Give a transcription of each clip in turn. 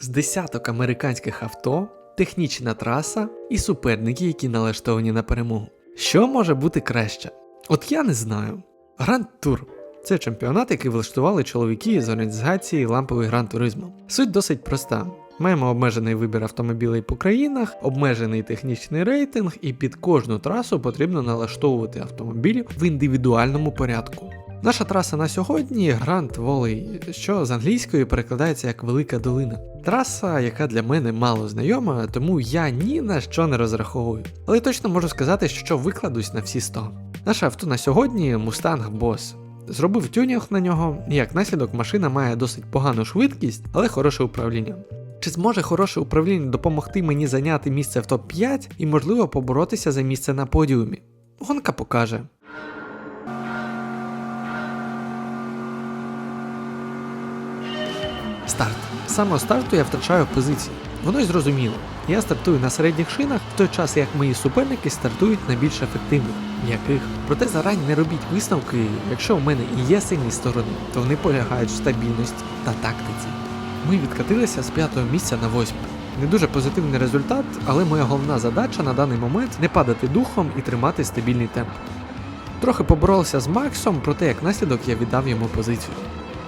З десяток американських авто, технічна траса і суперники, які налаштовані на перемогу. Що може бути краще? От я не знаю. Гранд Тур це чемпіонат, який влаштували чоловіки з організації ламповий гран туризму. Суть досить проста. Маємо обмежений вибір автомобілей по країнах, обмежений технічний рейтинг, і під кожну трасу потрібно налаштовувати автомобілі в індивідуальному порядку. Наша траса на сьогодні Гранд Волей, що з англійської перекладається як Велика Долина. Траса, яка для мене мало знайома, тому я ні на що не розраховую. Але точно можу сказати, що викладусь на всі 100. Наше авто на сьогодні Mustang Boss. Зробив тюнінг на нього, і як наслідок машина має досить погану швидкість, але хороше управління. Чи зможе хороше управління допомогти мені зайняти місце в топ-5 і, можливо, поборотися за місце на подіумі? Гонка покаже. Старт. Самого старту я втрачаю позиції. Воно й зрозуміло. Я стартую на середніх шинах, в той час як мої суперники стартують на більш ефективних, м'яких. Проте зарані не робіть висновки, якщо в мене і є сильні сторони, то вони полягають в стабільності та тактиці. Ми відкатилися з п'ятого місця на восьме. Не дуже позитивний результат, але моя головна задача на даний момент не падати духом і тримати стабільний темп. Трохи поборолися з Максом, проте як наслідок я віддав йому позицію.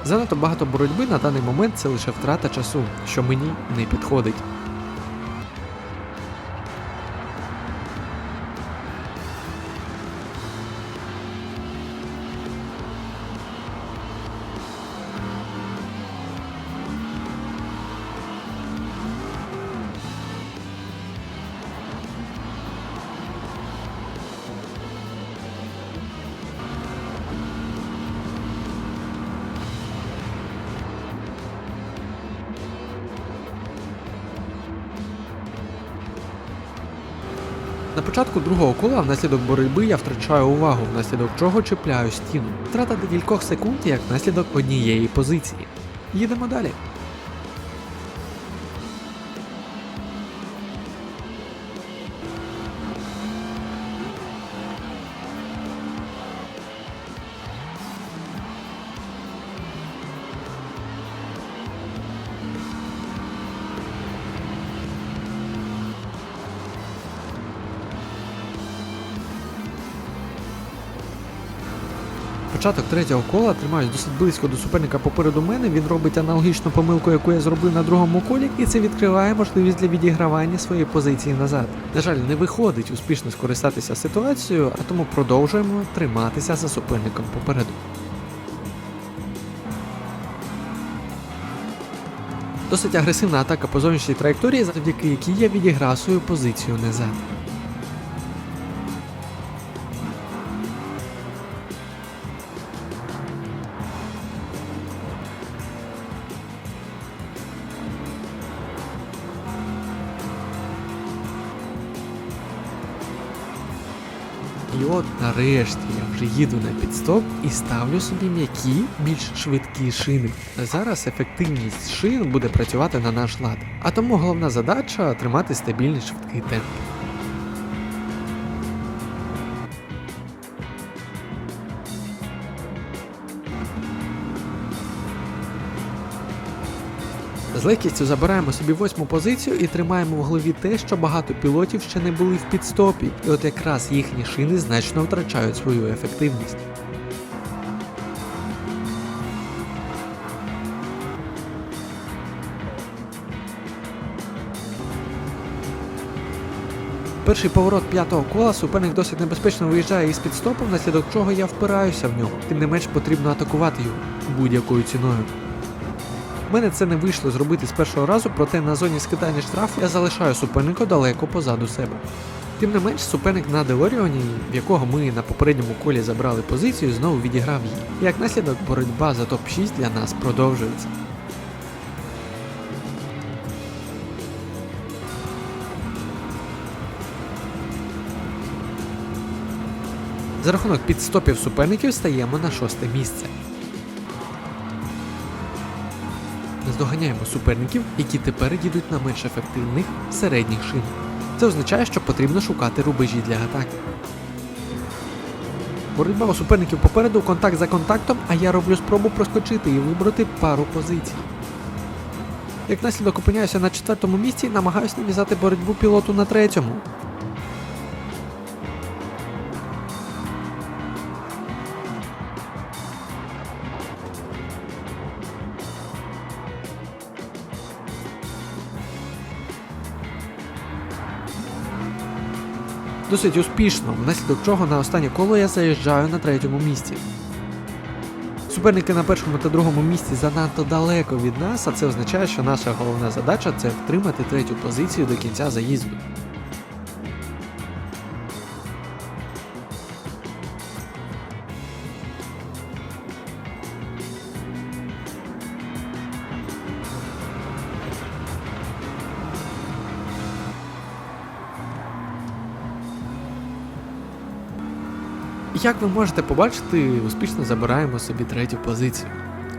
Занадто багато боротьби на даний момент це лише втрата часу, що мені не підходить. На початку другого кола внаслідок боротьби я втрачаю увагу, внаслідок чого чіпляю стіну. Втрата декількох секунд як наслідок однієї позиції. Їдемо далі. Початок третього кола тримаюсь досить близько до суперника попереду мене. Він робить аналогічну помилку, яку я зробив на другому колі, і це відкриває можливість для відігравання своєї позиції назад. На жаль, не виходить успішно скористатися ситуацією, а тому продовжуємо триматися за суперником попереду. Досить агресивна атака по зовнішній траєкторії, завдяки якій я відіграв свою позицію назад. І от нарешті я вже їду на підстоп і ставлю собі м'які, більш швидкі шини. Зараз ефективність шин буде працювати на наш лад. А тому головна задача тримати стабільний швидкий темп. З легкістю забираємо собі восьму позицію і тримаємо в голові те, що багато пілотів ще не були в підстопі, і от якраз їхні шини значно втрачають свою ефективність. Перший поворот п'ятого кола суперник досить небезпечно виїжджає із підстопу, внаслідок чого я впираюся в нього. Тим не менш потрібно атакувати його будь-якою ціною. Мене це не вийшло зробити з першого разу, проте на зоні скидання штрафу я залишаю суперника далеко позаду себе. Тим не менш, суперник на Делоріоні, в якого ми на попередньому колі забрали позицію, знову відіграв її. Як наслідок, боротьба за топ-6 для нас продовжується. За рахунок підстопів суперників стаємо на шосте місце. Наздоганяємо суперників, які тепер їдуть на менш ефективних середніх шинах. Це означає, що потрібно шукати рубежі для атаки. Боротьба у суперників попереду, контакт за контактом, а я роблю спробу проскочити і вибрати пару позицій. Як наслідок опиняюся на четвертому місці намагаюся нав'язати боротьбу пілоту на третьому. Досить успішно, внаслідок чого на останнє коло я заїжджаю на третьому місці. Суперники на першому та другому місці занадто далеко від нас, а це означає, що наша головна задача це втримати третю позицію до кінця заїзду. Як ви можете побачити, успішно забираємо собі третю позицію.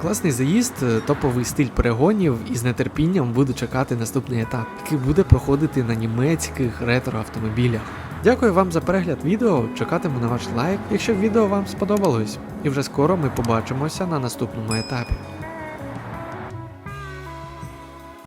Класний заїзд, е, топовий стиль перегонів і з нетерпінням буду чекати наступний етап, який буде проходити на німецьких ретро-автомобілях. Дякую вам за перегляд відео, чекатиму на ваш лайк, якщо відео вам сподобалось. І вже скоро ми побачимося на наступному етапі.